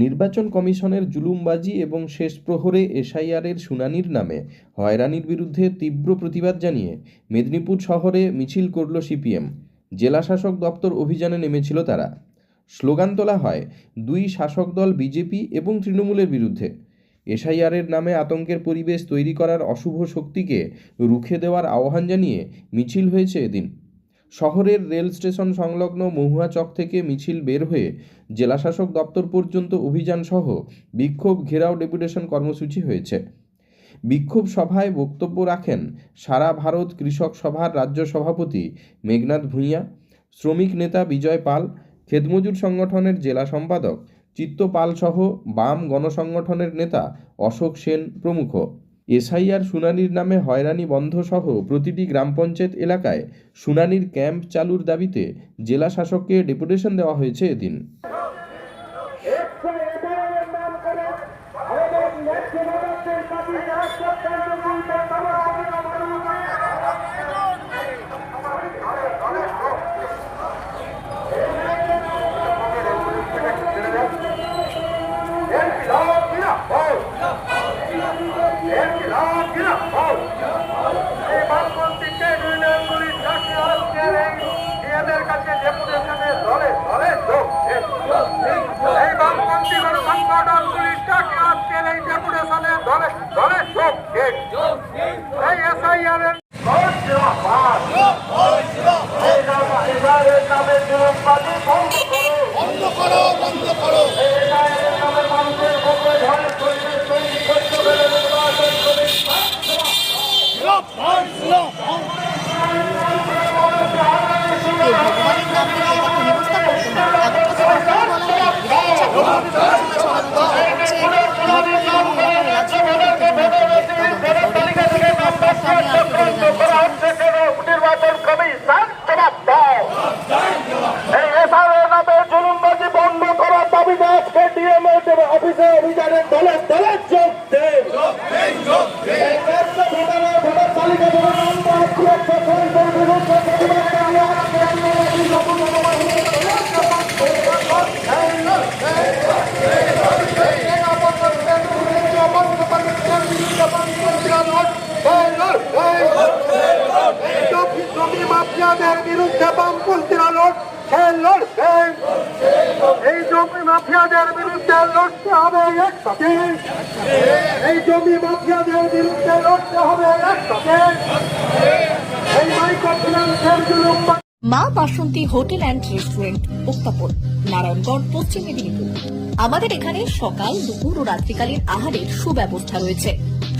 নির্বাচন কমিশনের জুলুমবাজি এবং শেষ প্রহরে এসআইআরের শুনানির নামে হয়রানির বিরুদ্ধে তীব্র প্রতিবাদ জানিয়ে মেদিনীপুর শহরে মিছিল করল সিপিএম। জেলাশাসক দপ্তর অভিযানে নেমেছিল তারা। স্লোগান তোলা হয়, দুই শাসক দল বিজেপি এবং তৃণমূলের বিরুদ্ধে। এসআইআরের নামে আতঙ্কের পরিবেশ তৈরি করার অশুভ শক্তিকে রুখে দেওয়ার আহ্বান জানিয়ে মিছিল হয়েছে এদিন। শহরের রেল স্টেশন সংলগ্ন মহুয়া চক থেকে মিছিল বের হয়ে জেলাশাসক দপ্তর পর্যন্ত অভিযান সহ বিক্ষোভ ঘেরাও ডেপুটেশন কর্মসূচি হয়েছে। বিক্ষোভ সভায় বক্তব্য রাখেন সারা ভারত কৃষক সভার রাজ্য সভাপতি মেঘনাথ ভূঁইয়া, শ্রমিক নেতা বিজয় পাল খেতমজুর সংগঠনের জেলা সম্পাদক চিত্ত পাল সহ বাম গণসংগঠনের নেতা অশোক সেন প্রমুখ। এসআইআর শুনানির নামে হয়রানি বন্ধ সহ প্রতিটি গ্রাম পঞ্চায়েত এলাকায় শুনানির ক্যাম্প চালুর দাবিতে জেলা শাসককে ডেপুটেশন দেওয়া হয়েছে এদিন। এই বামপন্থী গণ সংগঠনগুলিটাকে আজকের এই ডেপুটেশনের দলে দলে যোগ দিন এই এসআইআর এর ভোট দেওয়া বাদ। এই নাম- এবারের নামে জুলুমবাজি বন্ধ করো। এই এসআইআর নামে মানুষের বুকে ঝড় পরিবেশ তৈরি করতে হলে নির্বাচন কমিশন ভগবানের নাম করে এরকম হেনস্থা করতো না আগের কথা বলা হয় হচ্ছে ধর্মীয় এলাকার রাজ্য নির্বাচন কমিশন অফিসে অভিযানের দলে দলে যোগ দেন এই রাজ্য ভোটারের ভোটার তালিকা ধরে নাম বাদ সুরক্ষা সরকার বিরুদ্ধে প্রতিবাদ জানিয়ে আজকে আমরা এই নতুন মাফিয়াদের বিরুদ্ধে বামপন্থীরা লড়ছে। লড়ছেন এই জমি মাফিয়াদের বিরুদ্ধে লড়তে হবে একসাথে। এই জমি মাফিয়াদের বিরুদ্ধে লড়তে হবে একসাথে। এই মাইক্রো ফিনান্সের জুলুম মা বাসন্তী হোটেল অ্যান্ড রেস্টুরেন্ট, উত্তাপন, নারায়ণগড়, পশ্চিম মেদিনীপুর। আমাদের এখানে সকাল, দুপুর ও রাত্রিকালীন আহারের সুব্যবস্থা রয়েছে।